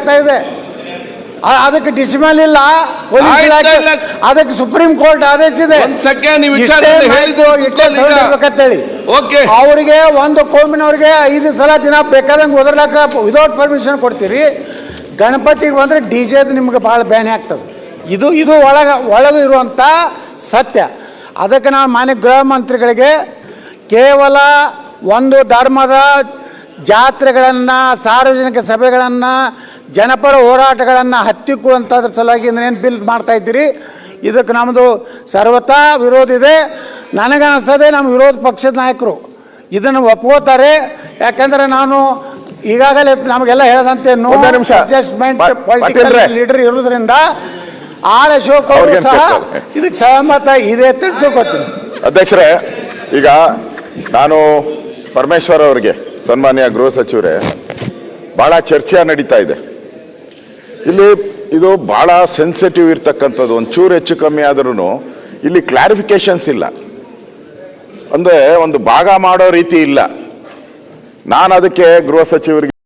ಆಗ್ತಾ ಇದೆ. ಅದಕ್ಕೆ ಡಿಸಿಮಲ್ ಇಲ್ಲ. ಪೊಲೀಸ್ ಇಲಾಖೆ ಅದಕ್ಕೆ ಸುಪ್ರೀಂ ಕೋರ್ಟ್ ತಿಳ್ಕೊಳ್ಳಿ ಈಗ. ಓಕೆ. ಅವರಿಗೆ ಒಂದು ಕೋಮಿನವ್ರಿಗೆ ಐದು ಸಲ ದಿನ ಬೇಕಾದಂಗೆ ಒದರ್ಲಾಕ ವಿದೌಟ್ ಪರ್ಮಿಷನ್ ಕೊಡ್ತೀರಿ. ಗಣಪತಿಗೆ ಬಂದ್ರೆ ಡಿ ಜೆದು ನಿಮ್ಗೆ ಭಾಳ ಬೇನೆ ಆಗ್ತದೆ. ಇದು ಇದು ಒಳಗೆ ಒಳಗೆ ಇರುವಂಥ ಸತ್ಯ. ಅದಕ್ಕೆ ನಾವು ಮಾನ್ಯ ಗೃಹ ಮಂತ್ರಿಗಳಿಗೆ ಕೇವಲ ಒಂದು ಧರ್ಮದ ಜಾತ್ರೆಗಳನ್ನು ಸಾರ್ವಜನಿಕ ಸಭೆಗಳನ್ನು ಜನಪರ ಹೋರಾಟಗಳನ್ನು ಹತ್ತಿಕ್ಕುವಂಥದ್ರ ಸಲುವಾಗಿ ಏನು ಬಿಲ್ ಮಾಡ್ತಾ ಇದ್ದೀರಿ? ಇದಕ್ಕೆ ನಮ್ಮದು ಸರ್ವತಾ ವಿರೋಧ ಇದೆ. ನನಗನ್ನಿಸ್ತದೆ ನಮ್ಮ ವಿರೋಧ ಪಕ್ಷದ ನಾಯಕರು ಇದನ್ನು ಒಪ್ಕೋತಾರೆ. ಯಾಕಂದ್ರೆ ನಾನು ಈಗಾಗಲೇ ನಮಗೆಲ್ಲ ಹೇಳದಂತೆ ನೋ ನಿಮಿಷ. Adjustment political. ಲೀಡರ್ ಇರೋದ್ರಿಂದ ಆರ್ ಅಶೋಕ್ ಅವರು ಸಹ ಇದಕ್ಕೆ ಸಹಮತ ಇದೆ ಅಂತ ತಿಳ್ಕೊತೀನಿ ಅಧ್ಯಕ್ಷರೇ ಈಗ ನಾನು ಪರಮೇಶ್ವರ್ ಅವರಿಗೆ ಸನ್ಮಾನ್ಯ ಗೃಹ ಸಚಿವರೇ ಭಾಳ ಚರ್ಚೆ ನಡೀತಾ ಇದೆ. ಇಲ್ಲಿ ಇದು ಬಹಳ ಸೆನ್ಸಿಟಿವ್ ಇರ್ತಕ್ಕಂಥದ್ದು, ಒಂಚೂರು ಹೆಚ್ಚು ಕಮ್ಮಿ ಆದ್ರೂ ಇಲ್ಲಿ ಕ್ಲಾರಿಫಿಕೇಶನ್ಸ್ ಇಲ್ಲ. ಅಂದರೆ ಒಂದು ಭಾಗ ಮಾಡೋ ರೀತಿ ಇಲ್ಲ. ನಾನು ಅದಕ್ಕೆ ಗೃಹ ಸಚಿವರಿಗೆ